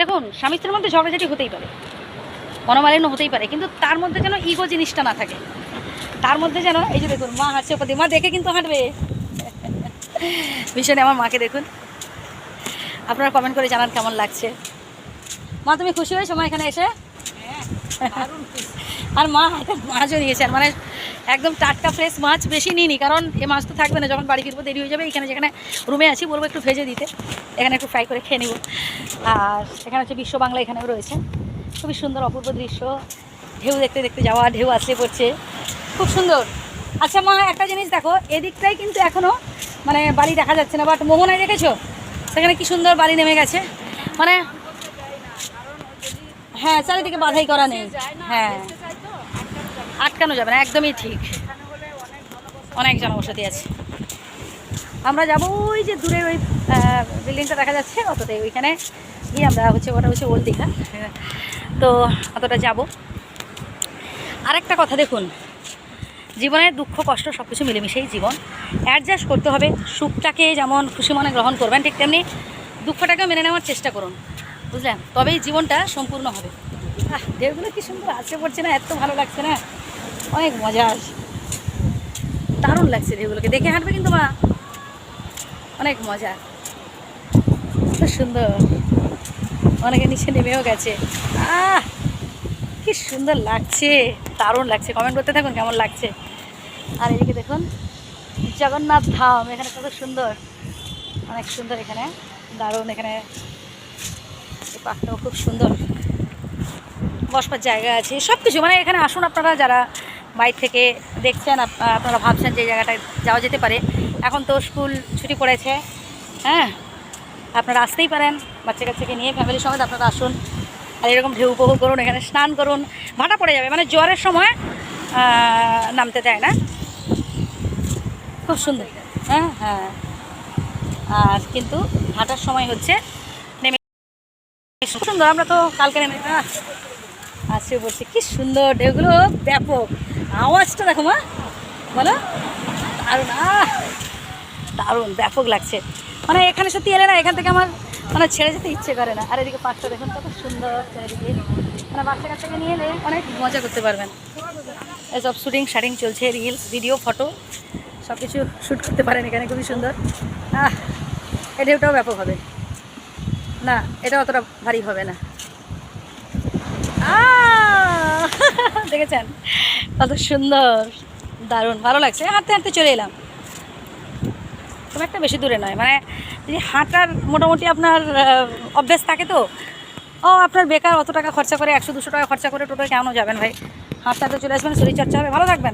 দেখুন স্বামী স্ত্রীর মধ্যে ঝগড়াঝাটি হতেই পারে। মনোমালিন্য হতেই পারে কিন্তু তার মধ্যে যেন ইগো জিনিসটা না থাকে। তার মধ্যে যেন এই যে দেখুন মা হাঁটছে ওপর মা দেখে কিন্তু হাঁটবে। ভীষণ আমার মাকে দেখুন। আপনারা কমেন্ট করে জানান কেমন লাগছে। মা তুমি খুশি হয়েছো মা এখানে এসে? আর মা হাতে মাছও নিয়েছেন মানে একদম টাটকা ফ্রেশ মাছ বেশি নিইনি, কারণ এ মাছ তো থাকবে না, যখন বাড়ি ফিরবো দেরি হয়ে যাবে, এখানে যেখানে রুমে আছি, বলব একটু ভেজে দিতে। এখানে একটু ফ্রাই করে খেয়ে নিব। আর এখানে হচ্ছে বিশ্ব বাংলা এখানেও রয়েছে। খুবই সুন্দর অপূর্ব দৃশ্য। ঢেউ দেখতে দেখতে যাওয়া, ঢেউ আসলে পড়ছে। খুব সুন্দর। আচ্ছা মা, একটা জিনিস দেখো, এদিকটাই কিন্তু এখনও মানে বাড়ি দেখা যাচ্ছে না বাট মোহনায় দেখেছ? সেখানে কি সুন্দর বাড়ি নেমে গেছে। মানে হ্যাঁ চারিদিকে বাধাই করা নেই। হ্যাঁ। আটকানো যাবে না, একদমই ঠিক। অনেক জনবসতি আছে। আমরা যাব ওই যে দূরের ওই বিল্ডিংটা দেখা যাচ্ছে, অতটাই ওইখানে গিয়ে আমরা হচ্ছে ওটা হচ্ছে ওল্ড দীঘা। তো অতটা যাব। আরেকটা কথা দেখুন, জীবনের দুঃখ, কষ্ট সব কিছু মিলেমিশেই জীবন। অ্যাডজাস্ট করতে হবে, সুখটাকে যেমন খুশি মনে গ্রহণ করবেন, ঠিক তেমনি দুঃখটাকেও মেনে নেওয়ার চেষ্টা করুন। বুঝলেন? তবেই জীবনটা সম্পূর্ণ হবে। ঢেউগুলো কি সুন্দর আছে পড়ছে না, এত ভালো লাগছে না? অনেক মজা আসে। দারুণ লাগছে ঢেউগুলোকে। দেখে হাঁটবে কিন্তু মা। অনেক মজা। খুব সুন্দর। অনেকে নিচে নেমেও গেছে। আহ! কি সুন্দর লাগছে। দারুণ লাগছে। কমেন্ট করতে থাকুন কেমন লাগছে। আর এদিকে দেখুন, জগন্নাথ ধাম, এখানে কত সুন্দর। অনেক সুন্দর এখানে। দারুণ এখানে। এই খুব সুন্দর। বসবার জায়গা আছে। সব কিছু মানে এখানে আসুন আপনারা যারা বাইরে থেকে দেখছেন, আপ- আপনারা ভাবছেন যে জায়গাটায় যাওয়া যেতে পারে। এখন তো স্কুল ছুটি পড়েছে হ্যাঁ? আপনারা আসতেই পারেন, বাচ্চা কাচ্চাকে নিয়ে ফ্যামিলির সমেত আপনারা আসুন। আর এরকম ঢেউ উপভোগ করুন, এখানে স্নান করুন, ভাটা পড়ে যাবে। মানে জ্বরের সময় নামতে দেয় না। খুব সুন্দর। হ্যাঁ হ্যাঁ। আর কিন্তু হাঁটার সময় হচ্ছে, নেমে সুন্দর, আমরা তো কালকে নেমে আসছে বলছি কি সুন্দর, ঢেউগুলো ব্যাপক। আওয়াজটা দেখো মা। বলো। দারুণ, আহ, দারুণ, ব্যাপক লাগছে। মানে এখানে সত্যি এলে না, এখান থেকে আমার মানে ছেড়ে যেতে ইচ্ছে করে না। আর এদিকে পার্কটা দেখুন, কত সুন্দর চারিদিকে মানে বাচ্চা কাচ্চাকে নিয়ে এলে অনেক মজা করতে পারবেন। এসব শুটিং, শাটিং চলছে রিলস ভিডিও ফটো সব কিছু শ্যুট করতে পারেন এখানে, খুবই সুন্দর। আহ এই ঢেউটাও ব্যাপক হবে। না, এটা অতটা ভারী হবে না! দেখেছেন? কত সুন্দর, দারুণ, ভালো লাগছে। হাঁটতে হাঁটতে চলে এলাম। খুব একটা বেশি দূরে নয় মানে যদি হাঁটার মোটামুটি আপনার অভ্যেস থাকে তো? ও, আপনার বেকার অত টাকা খরচা করে, একশো, দুশো টাকা খরচা করে টোটাল কেন যাবেন ভাই? হাঁটতে হাঁটতে চলে আসবেন, শরীরচর্চা হবে, ভালো থাকবেন।